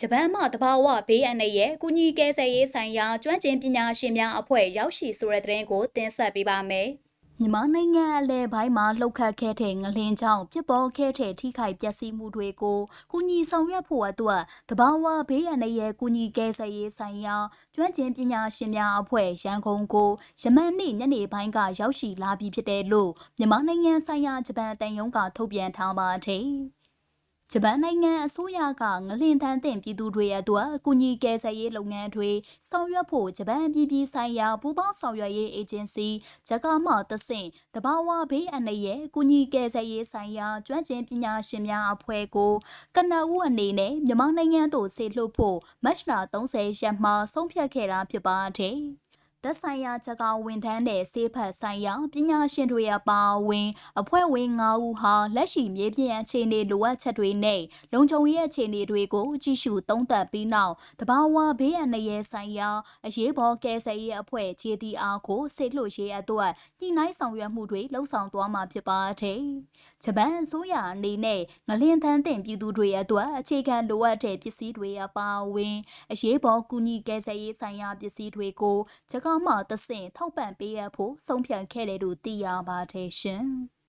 ဂျပန်မှတဘာဝဘေးအန္တရာယ်ကုညီကယ်ဆယ်ရေးဆိုင်ရာကျွမ်းကျင်ပညာရှင်များအဖွဲ့ရောက်ရှိဆိုတဲ့သတင်းကိုတင်ဆက်ပေးပါမယ်။မြန်မာနိုင်ငံအလဲပိုင်းမှာလှုပ်ခတ်ခဲ့တဲ့ငလင်းကြောင့်ပြပေါ်ခဲ့တဲ့ထိခိုက်ပျက်စီးမှုတွေကိုကုညီဆောင်ရွက်ဖို့အတွက်တဘာဝဘေးအန္တရာယ်ကုညီကယ်ဆယ်ရေးဆိုင်ရာကျွမ်းကျင်ပညာရှင်များအဖွဲ့ရန်ကုန်ကိုယမန်နေ့ညနေပိုင်းကရောက်ရှိလာပြီဖြစ်တယ်လို့မြန်မာနိုင်ငံဆိုင်ရာဂျပန်တန်ယုံကထုတ်ပြန်ထားပါတယ်။ ဂျပန်နိုင်ငံအစိုးရကငလင်ထန်တဲ့ပြည်သူတွေအတွက်အကူအညီကယ်ဆယ်ရေးလုပ်ငန်းတွေဆောင်ရွက်ဖို့ဂျပန်ပြည်ပြည်ဆိုင်ရာပူးပေါင်းဆောင်ရွက်ရေးအေဂျင်စီဂျကာမသဆင့်တဘာဝဘေးအန္တရာယ်အကူအညီကယ်ဆယ်ရေးဆိုင်ရာကျွမ်းကျင်ပညာရှင်များအဖွဲ့ကိုကနဦးအနေနဲ့မြန်မာနိုင်ငံသို့ဆေလွှတ်ဖို့မတ်လ30ရက်မှာဆုံးဖြတ်ခဲ့တာဖြစ်ပါတယ်။ သက်ဆိုင်ရာချက်ကောင်ဝန်ထမ်းတဲ့စေဖတ်ဆိုင်ရာပညာရှင်တွေအပါအဝင် အဖွဲ့ဝင်9ဦးဟာလက်ရှိမြေပြင်အခြေအနေလိုအပ်ချက်တွေနဲ့လုံခြုံရေးအခြေအနေတွေကိုကြည့်ရှုသုံးသပ်ပြီးနောက်တဘာဝဘေးအန္တရာယ်ဆိုင်ရာအရေးပေါ်ကယ်ဆယ်ရေးအဖွဲ့ JTR ကိုစေလွှတ်ရေးအတွက်ညှိနှိုင်းဆောင်ရွက်မှုတွေလှုပ်ဆောင်သွားမှာဖြစ်ပါတယ်။ဂျပန်အစိုးရအနေနဲ့ငလင်သန်းတင်ပြည်သူတွေအတွက်အခြေခံလိုအပ်တဲ့ပစ္စည်းတွေအပါအဝင် အရေးပေါ်ကူညီကယ်ဆယ်ရေးဆိုင်ရာပစ္စည်းတွေကိုဂျကမှတဆင့်ထောက်ပံ့ပေးရဖို့ဆုံးဖြတ်ခဲ့တယ်လို့သိရပါတယ်ရှင်။